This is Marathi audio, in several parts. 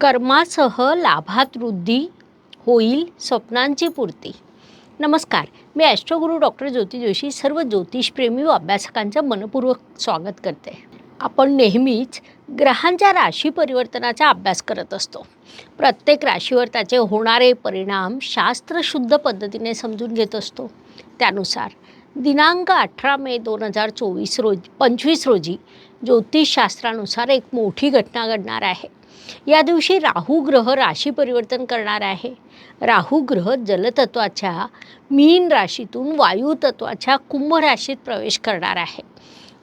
कर्मासह लाभात वृद्धी होईल स्वप्नांची पूर्ती. नमस्कार मी ॲस्ट्रोगुरू डॉक्टर ज्योती जोशी सर्व ज्योतिषप्रेमी व अभ्यासकांचं मनपूर्वक स्वागत करते. आपण नेहमीच ग्रहांच्या राशी परिवर्तनाचा अभ्यास करत असतो. प्रत्येक राशीवर त्याचे होणारे परिणाम शास्त्रशुद्ध पद्धतीने समजून घेत असतो. त्यानुसार दिनांक अठरा मे दोन हजार चोवीस रोज पंचवीस रोजी ज्योतिषशास्त्रानुसार एक मोठी घटना घडणार आहे. या दिवशी राहू ग्रह राशी परिवर्तन करणार आहे. राहू ग्रह जलतत्वाच्या मीन राशीतून वायुतत्वाच्या कुंभ राशीत प्रवेश करणार आहे.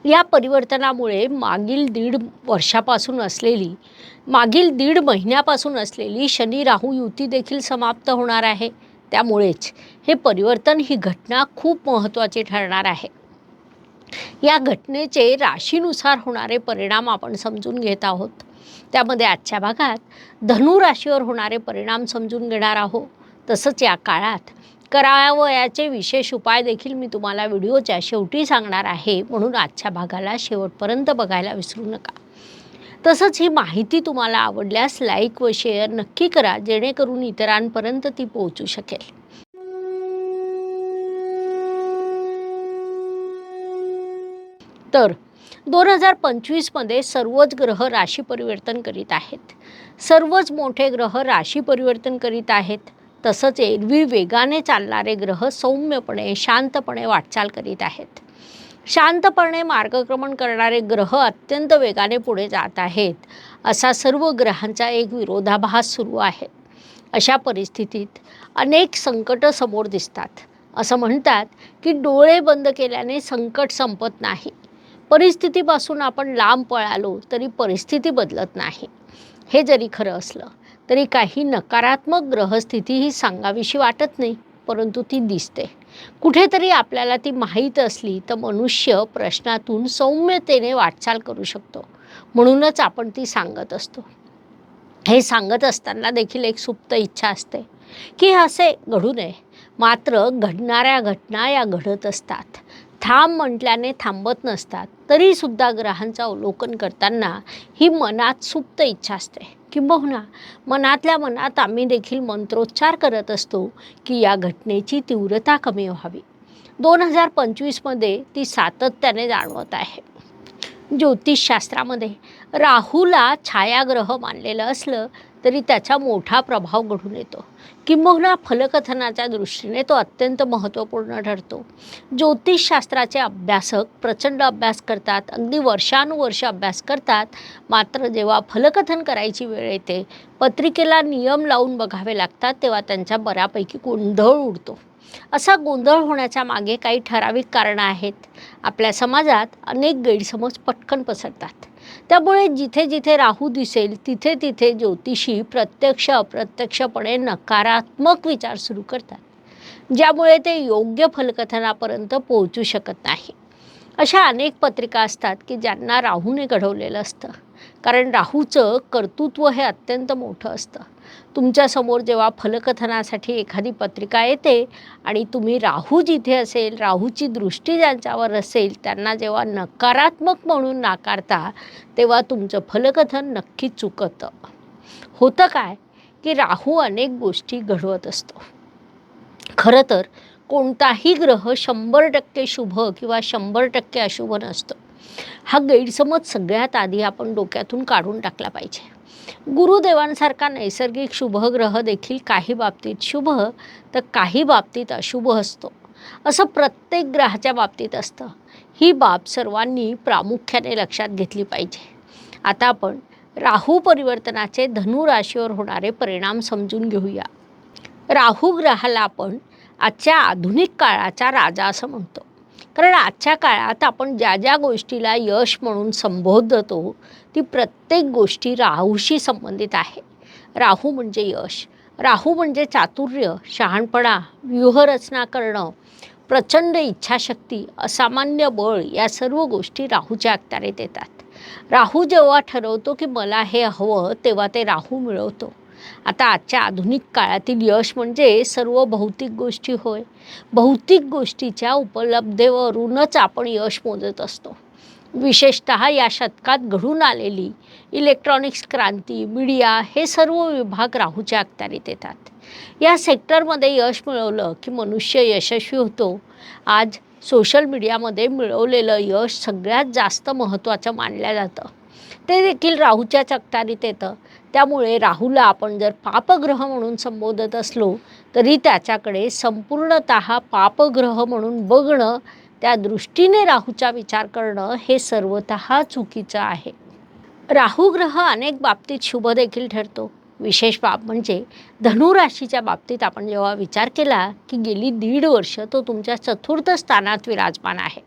या परिवर्तनामुळे मागील दीड वर्षापासून असलेली मागील दीड महिन्यापासून असलेली शनी राहू युती देखील समाप्त होणार आहे. त्यामुळेच हे परिवर्तन ही घटना खूप महत्त्वाची ठरणार आहे. या घटनेचे राशीनुसार होणारे परिणाम आपण समजून घेत आहोत. त्यामध्ये आजच्या भागात धनु राशीवर होणारे परिणाम समजून घेणार आहोत. तसंच या काळात करावयाचे विशेष उपाय देखील मी तुम्हाला व्हिडिओच्या शेवटी सांगणार आहे. म्हणून आजच्या भागाला शेवटपर्यंत बघायला विसरू नका. तसंच ही माहिती तुम्हाला आवडल्यास लाईक व शेअर नक्की करा जेणेकरून इतरांपर्यंत ती पोहोचू शकेल. तर दोन हजार पंचवीसमध्ये सर्वच ग्रह राशी परिवर्तन करीत आहेत. सर्वच मोठे ग्रह राशी परिवर्तन करीत आहेत. तसंच एरवी वेगाने चालणारे ग्रह सौम्यपणे शांतपणे वाटचाल करीत आहेत. शांतपणे मार्गक्रमण करणारे ग्रह अत्यंत वेगाने पुढे जात आहेत. असा सर्व ग्रहांचा एक विरोधाभास सुरू आहे. अशा परिस्थितीत अनेक संकटं समोर दिसतात. असं म्हणतात की डोळे बंद केल्याने संकट संपत नाही. परिस्थितीपासून आपण लांब पळालो तरी परिस्थिती बदलत नाही. हे जरी खरं असलं तरी काही नकारात्मक ग्रहस्थिती ही सांगावीशी वाटत नाही परंतु ती दिसते. कुठेतरी आपल्याला ती माहीत असली तर मनुष्य प्रश्नातून सौम्यतेने वाटचाल करू शकतो. म्हणूनच आपण ती सांगत असतो. हे सांगत असताना देखील एक सुप्त इच्छा असते की असे घडू नये. मात्र घडणाऱ्या घटना या घडत असतात. थांब म्हटल्याने थांबत नसतात. तरीसुद्धा ग्रहांचं अवलोकन करताना ही मनात सुप्त इच्छा असते. किंबहुना मनातल्या मनात आम्ही देखील मंत्रोच्चार करत असतो की या घटनेची तीव्रता कमी व्हावी. दोन हजार पंचवीसमध्ये ती सातत्याने जाणवत आहे. ज्योतिषशास्त्रामध्ये राहूला छायाग्रह मानलेलं असलं तरी त्याचा मोठा प्रभाव घडून येतो. किंबहुना फलकथनाच्या दृष्टीने तो अत्यंत महत्त्वपूर्ण ठरतो. ज्योतिषशास्त्राचे अभ्यासक प्रचंड अभ्यास करतात अगदी वर्षानुवर्ष अभ्यास करतात मात्र जेव्हा फलकथन करायची वेळ येते पत्रिकेला नियम लावून बघावे लागतात तेव्हा त्यांच्या बऱ्यापैकी गोंधळ उडतो. असा गोंधळ होण्याच्या मागे काही ठराविक कारणं आहेत. आपल्या समाजात अनेक गैरसमज पटकन पसरतात. त्यामुळे जिथे जिथे राहू दिसेल तिथे तिथे ज्योतिषी प्रत्यक्ष अप्रत्यक्षपणे नकारात्मक विचार सुरू करतात ज्यामुळे ते योग्य फलकथनापर्यंत पोहोचू शकत नाही. अशा अनेक पत्रिका असतात की ज्यांना राहूने घडवलेलं असतं. कारण राहूचं कर्तृत्व हे अत्यंत मोठं असतं. तुमच्यासमोर जेव्हा फलकथनासाठी एखादी पत्रिका येते आणि तुम्ही राहू जिथे असेल राहूची दृष्टी ज्यांच्यावर असेल त्यांना जेव्हा नकारात्मक म्हणून नाकारता तेव्हा तुमचं फलकथन नक्की चुकतं. होतं काय? की राहू अनेक गोष्टी घडवत असतो. खरं तर कोणताही ग्रह शंभर टक्के शुभ किंवा शंभर टक्के अशुभ नसतं. हा गैरसमज सगळ्यात आधी आपण डोक्यातून काढून टाकला पाहिजे. गुरुदेवांसारखा नैसर्गिक शुभ ग्रह देखील काही बाबतीत शुभ तर काही बाबतीत अशुभ असतो. असं प्रत्येक ग्रहाच्या बाबतीत असतं. ही बाब सर्वांनी प्रामुख्याने लक्षात घेतली पाहिजे. आता आपण राहू परिवर्तनाचे धनु राशीवर होणारे परिणाम समजून घेऊया. राहू ग्रहाला आपण आजच्या आधुनिक काळाचा राजा असं म्हणतो. कारण आजच्या काळात आपण ज्या ज्या गोष्टीला यश म्हणून संबोधतो ती प्रत्येक गोष्टी राहूशी संबंधित आहे. राहू म्हणजे यश राहू म्हणजे चातुर्य शहाणपणा व्यूहरचना करणं प्रचंड इच्छाशक्ती असामान्य बळ या सर्व गोष्टी राहूच्या अखत्यारीत येतात. राहू जेव्हा ठरवतो की मला हे हवं तेव्हा ते राहू मिळवतो. आता आजच्या आधुनिक काळातील यश म्हणजे सर्व भौतिक गोष्टी होय. भौतिक गोष्टीच्या उपलब्धेवरूनच आपण यश मोजत असतो. विशेषत या शतकात घडून आलेली इलेक्ट्रॉनिक्स क्रांती मीडिया हे सर्व विभाग राहूच्या अखत्यारीत येतात. या सेक्टरमध्ये यश मिळवलं की मनुष्य यशस्वी होतो. आज सोशल मीडियामध्ये मिळवलेलं यश सगळ्यात जास्त महत्त्वाचं मानलं जातं. ते देखील राहूच्या अखत्यारीत येतं. त्यामुळे राहूला आपण जर पापग्रह म्हणून संबोधत असलो तरी त्याच्याकडे संपूर्णत पापग्रह म्हणून बघणं त्या दृष्टीने राहूचा विचार करणं हे सर्वत चुकीचं आहे. राहू ग्रह अनेक बाबतीत शुभ देखील ठरतो. विशेष बाब म्हणजे धनुराशीच्या बाबतीत आपण जेव्हा विचार केला की गेली दीड वर्ष तो तुमच्या चतुर्थ स्थानात विराजमान आहे.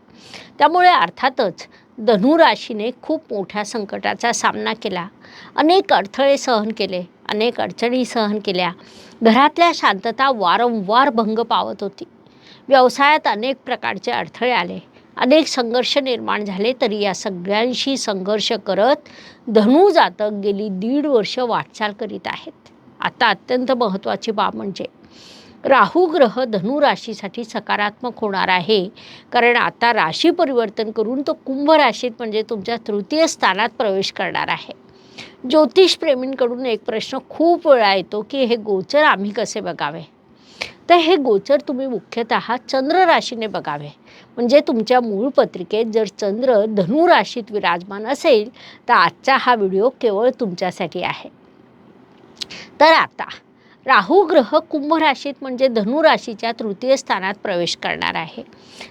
त्यामुळे अर्थातच धनुराशीने खूप मोठ्या संकटाचा सामना केला. अनेक अडथळे सहन केले अनेक अडचणी सहन केल्या. घरातल्या शांतता वारंवार भंग पावत होती. व्यवसायात अनेक प्रकारचे अडथळे आले. अनेक संघर्ष निर्माण झाले तरी या सगळ्यांशी संघर्ष करत धनु जातक गेली दीड वर्ष वाटचाल करीत आहेत. आता अत्यंत महत्त्वाची बाब म्हणजे राहू ग्रह धनु राशीसाठी सकारात्मक होणार आहे. कारण आता राशी परिवर्तन करून तो कुंभ राशीत म्हणजे तुमच्या तृतीय स्थानात प्रवेश करणार आहे. ज्योतिषप्रेमींकडून एक प्रश्न खूप वेळा येतो की हे गोचर आम्ही कसे बघावे? तर हे गोचर तुम्ही मुख्यतः चंद्र राशीने बघावे. म्हणजे तुमच्या मूळ पत्रिकेत जर चंद्र धनु राशीत विराजमान असेल तर आजचा हा व्हिडिओ केवळ तुमच्यासाठी आहे. तर आता राहू ग्रह कुंभ राशीत म्हणजे धनुराशीच्या तृतीय स्थानात प्रवेश करणार आहे.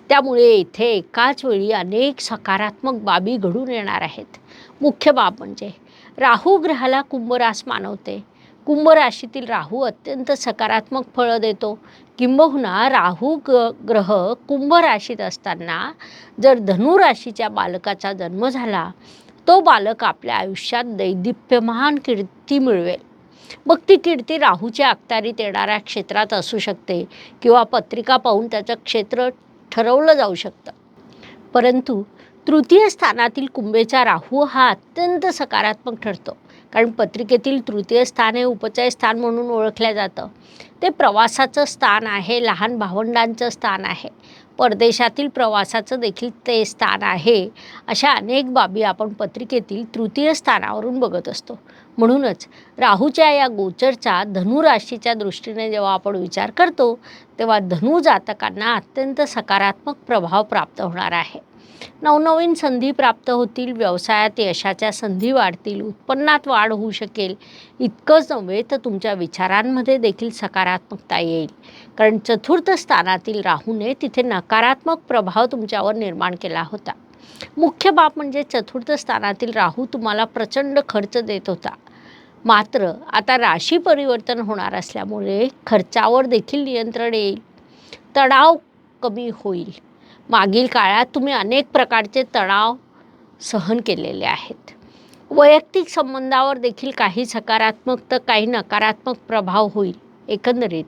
त्यामुळे इथे एकाच वेळी अनेक सकारात्मक बाबी घडून येणार आहेत. मुख्य बाब म्हणजे राहू ग्रहाला कुंभ रास मानवते. कुंभ राशीतील राहू अत्यंत सकारात्मक फळं देतो. किंबहुना राहू ग ग्रह कुंभ राशीत असताना जर धनु राशीच्या बालकाचा जन्म झाला तो बालक आपल्या आयुष्यात दैदिप्यमान कीर्ती मिळवेल. मग ती कीर्ती राहूच्या अखत्यारीत येणाऱ्या क्षेत्रात असू शकते किंवा पत्रिका पाहून त्याचं क्षेत्र ठरवलं जाऊ शकतं. परंतु तृतीय स्थानातील कुंभेचा राहू हा अत्यंत सकारात्मक ठरतो. कारण पत्रिकेतील तृतीय स्थान हे उपचय स्थान म्हणून ओळखलं जातं. ते प्रवासाचं स्थान आहे लहान भावंडांचं स्थान आहे. परदेशातील प्रवासाचं देखील ते स्थान आहे अशा अनेक बाबी आपण पत्रिकेतील तृतीय स्थानावरून बघत असतो. म्हणूनच राहूच्या या गोचरचा धनुराशीच्या दृष्टीने जेव्हा आपण विचार करतो तेव्हा धनु जातकांना अत्यंत सकारात्मक प्रभाव प्राप्त होणार आहे. नवनवीन संधी प्राप्त होतील व्यवसायात यशाच्या संधी वाढतील उत्पन्नात वाढ होऊ शकेल. इतकंच नव्हे तर तुमच्या विचारांमध्ये देखील सकारात्मकता येईल. कारण चतुर्थ स्थानातील राहूने तिथे नकारात्मक प्रभाव तुमच्यावर निर्माण केला होता. मुख्य बाब म्हणजे चतुर्थ स्थानातील राहू तुम्हाला प्रचंड खर्च देत होता. मात्र आता राशी परिवर्तन होणार असल्यामुळे खर्चावर देखील नियंत्रण येईल. तणाव कमी होईल. मागील काळात तुम्ही अनेक प्रकारचे तणाव सहन केलेले आहेत. वैयक्तिक संबंधावर देखील काही सकारात्मक तर काही नकारात्मक प्रभाव होईल. एकंदरीत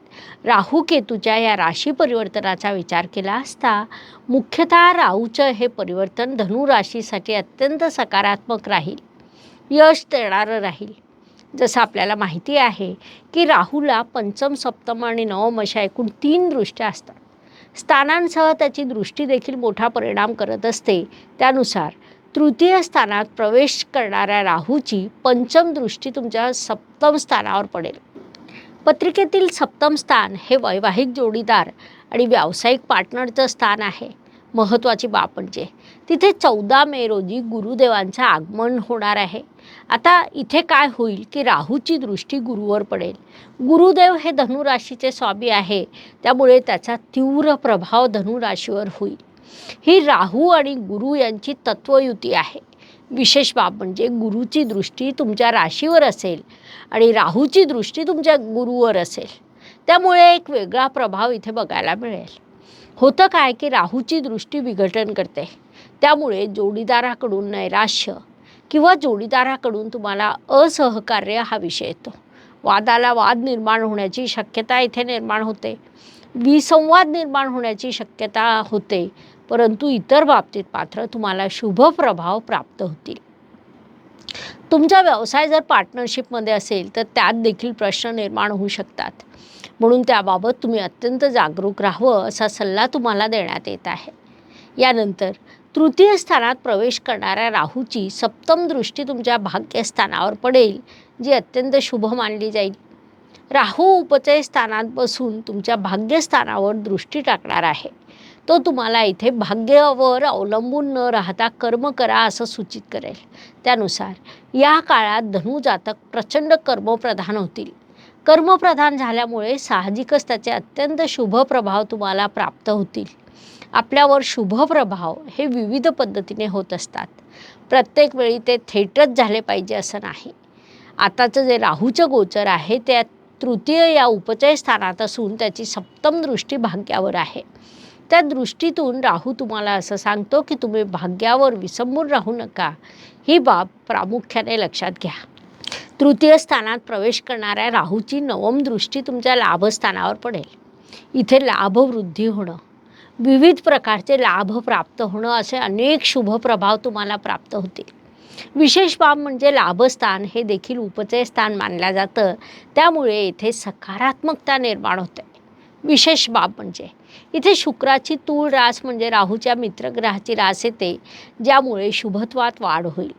राहू केतूच्या या राशी परिवर्तनाचा विचार केला असता मुख्यतः राहूचं हे परिवर्तन धनु राशीसाठी अत्यंत सकारात्मक राहील. यश देणारं राहील. जसं आपल्याला माहिती आहे की राहूला पंचम सप्तम आणि नवम अशा एकूण तीन दृष्ट्या असतात. स्थानांसह त्याची दृष्टी देखील मोठा परिणाम करत असते. त्यानुसार तृतीय स्थानात प्रवेश करणाऱ्या राहूची पंचम दृष्टी तुमच्या सप्तम स्थानावर पडेल. पत्रिकेतील सप्तम स्थान हे वैवाहिक जोडीदार आणि व्यावसायिक पार्टनरचं स्थान आहे. महत्त्वाची बाब म्हणजे तिथे चौदा मे रोजी गुरुदेवांचं आगमन होणार आहे. आता इथे काय होईल की राहूची दृष्टी गुरुवर पडेल. गुरुदेव हे धनुराशीचे स्वामी आहे. त्यामुळे त्याचा तीव्र प्रभाव धनुराशीवर होईल. ही राहू आणि गुरु यांची तत्वयुती आहे. विशेष बाब म्हणजे गुरुची दृष्टी तुमच्या राशीवर असेल आणि राहूची दृष्टी तुमच्या गुरुवर असेल. त्यामुळे एक वेगळा प्रभाव इथे बघायला मिळेल. होतं काय की राहूची दृष्टी विघटन करते. त्यामुळे जोडीदाराकडून नैराश्य किंवा जोडीदाराकडून तुम्हाला असहकार्य हा विषय येतो. वादाला वाद निर्माण होण्याची शक्यता इथे निर्माण होते. विसंवाद निर्माण होण्याची शक्यता होते परंतु इतर बाबतीत मात्र तुम्हाला शुभ प्रभाव प्राप्त होतील. तुमचा व्यवसाय जर पार्टनरशिपमध्ये असेल तर त्यात देखील प्रश्न निर्माण होऊ शकतात. म्हणून त्याबाबत तुम्ही अत्यंत जागरूक राहावं असा सल्ला तुम्हाला देण्यात येत आहे. यानंतर तृतीय स्थानात प्रवेश करणाऱ्या राहूची सप्तम दृष्टी तुमच्या भाग्यस्थानावर पडेल जी अत्यंत शुभ मानली जाईल. राहू उपचय स्थानात बसून तुमच्या भाग्यस्थानावर दृष्टी टाकणार आहे. तो तुम्हाला इथे भाग्यावर अवलंबून न राहता कर्म करा असं सूचित करेल. त्यानुसार या काळात धनुजातक प्रचंड कर्मप्रधान होतील. कर्मप्रधान झाल्यामुळे साहजिकच त्याचे अत्यंत शुभ प्रभाव तुम्हाला प्राप्त होतील. आपल्यावर शुभ प्रभाव हे विविध पद्धतीने होत असतात. प्रत्येक वेळी ते थेटच झाले पाहिजे असं नाही. आताचं जे राहूचं गोचर आहे त्या तृतीय या उपचय स्थानात असून त्याची सप्तम दृष्टी भाग्यावर आहे. त्या दृष्टीतून राहू तुम्हाला असं सांगतो की तुम्ही भाग्यावर विसंबून राहू नका. ही बाब प्रामुख्याने लक्षात घ्या. तृतीय स्थानात प्रवेश करणाऱ्या राहूची नवम दृष्टी तुमच्या लाभस्थानावर पडेल. इथे लाभवृद्धी होणं विविध प्रकारचे लाभ प्राप्त होणं असे अनेक शुभ प्रभाव तुम्हाला प्राप्त होतील. विशेष बाब म्हणजे लाभस्थान हे देखील उपचय स्थान मानलं जातं. त्यामुळे इथे सकारात्मकता निर्माण होते. विशेष बाब म्हणजे इथे शुक्राची तूळ रास म्हणजे राहूच्या मित्रग्रहाची रास येते ज्यामुळे शुभत्वात वाढ होईल.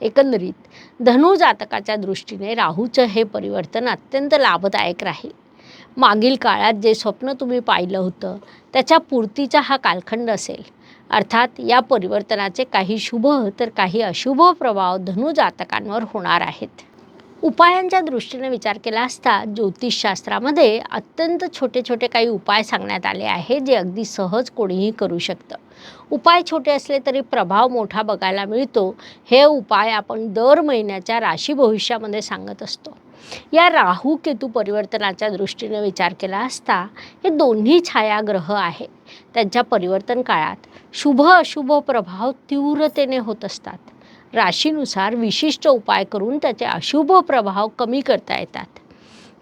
एकंदरीत धनु जातकाच्या दृष्टीने राहूचं हे परिवर्तन अत्यंत लाभदायक राहील. मागील काळात जे स्वप्न तुम्ही पाहिलं होतं त्याच्या पूर्तीचा हा कालखंड असेल. अर्थात या परिवर्तनाचे काही शुभ तर काही अशुभ प्रभाव धनु जातकांवर होणार आहेत. उपायांच्या दृष्टीने विचार केला असता ज्योतिषशास्त्रामध्ये अत्यंत छोटे छोटे काही उपाय सांगण्यात आले आहे जे अगदी सहज कोणीही करू शकतं. उपाय छोटे असले तरी प्रभाव मोठा बघायला मिळतो हे उपाय आपण दर महिन्याच्या राशी भविष्यामध्ये सांगत असतो. या राहू केतू परिवर्तनाच्या दृष्टीने विचार केला असता हे दोन्ही छायाग्रह आहे. त्यांच्या परिवर्तन काळात शुभ अशुभ प्रभाव तीव्रतेने होत असतात. राशीनुसार विशिष्ट उपाय करून त्याचे अशुभ प्रभाव कमी करता येतात.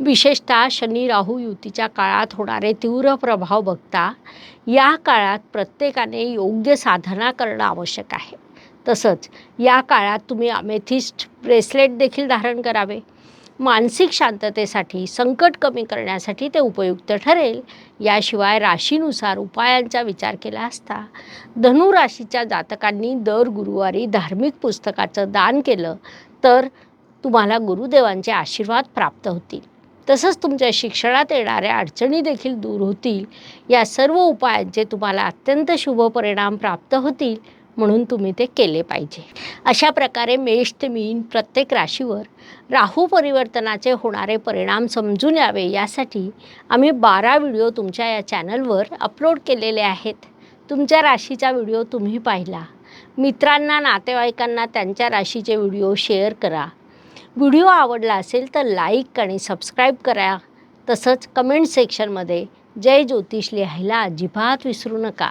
विशेषतः शनी राहू युतीच्या काळात होणारे तीव्र प्रभाव बघता या काळात प्रत्येकाने योग्य साधना करणं आवश्यक आहे. तसंच या काळात तुम्ही अमेथिस्ट ब्रेसलेट देखील धारण करावे. मानसिक शांततेसाठी संकट कमी करण्यासाठी ते उपयुक्त ठरेल. याशिवाय राशीनुसार उपायांचा विचार केला असता धनुराशीच्या जातकांनी दर गुरुवारी धार्मिक पुस्तकाचं दान केलं तर तुम्हाला गुरुदेवांचे आशीर्वाद प्राप्त होतील. तसंच तुमच्या शिक्षणात येणाऱ्या अडचणी देखील दूर होतील. या सर्व उपायांचे तुम्हाला अत्यंत शुभ परिणाम प्राप्त होतील. म्हणून तुम्ही ते केले पाहिजे. अशा प्रकारे मेष ते मीन प्रत्येक राशीवर राहू परिवर्तनाचे होणारे परिणाम समजून यावे यासाठी आम्ही बारा व्हिडिओ तुमच्या या चॅनलवर अपलोड केलेले आहेत. तुमच्या राशीचा व्हिडिओ तुम्ही पाहिला. मित्रांना नातेवाईकांना त्यांच्या राशीचे व्हिडिओ शेअर करा. व्हिडिओ आवडला असेल तर लाईक आणि सबस्क्राईब करा. तसंच कमेंट सेक्शनमध्ये जय ज्योतिष लिहायला अजिबात विसरू नका.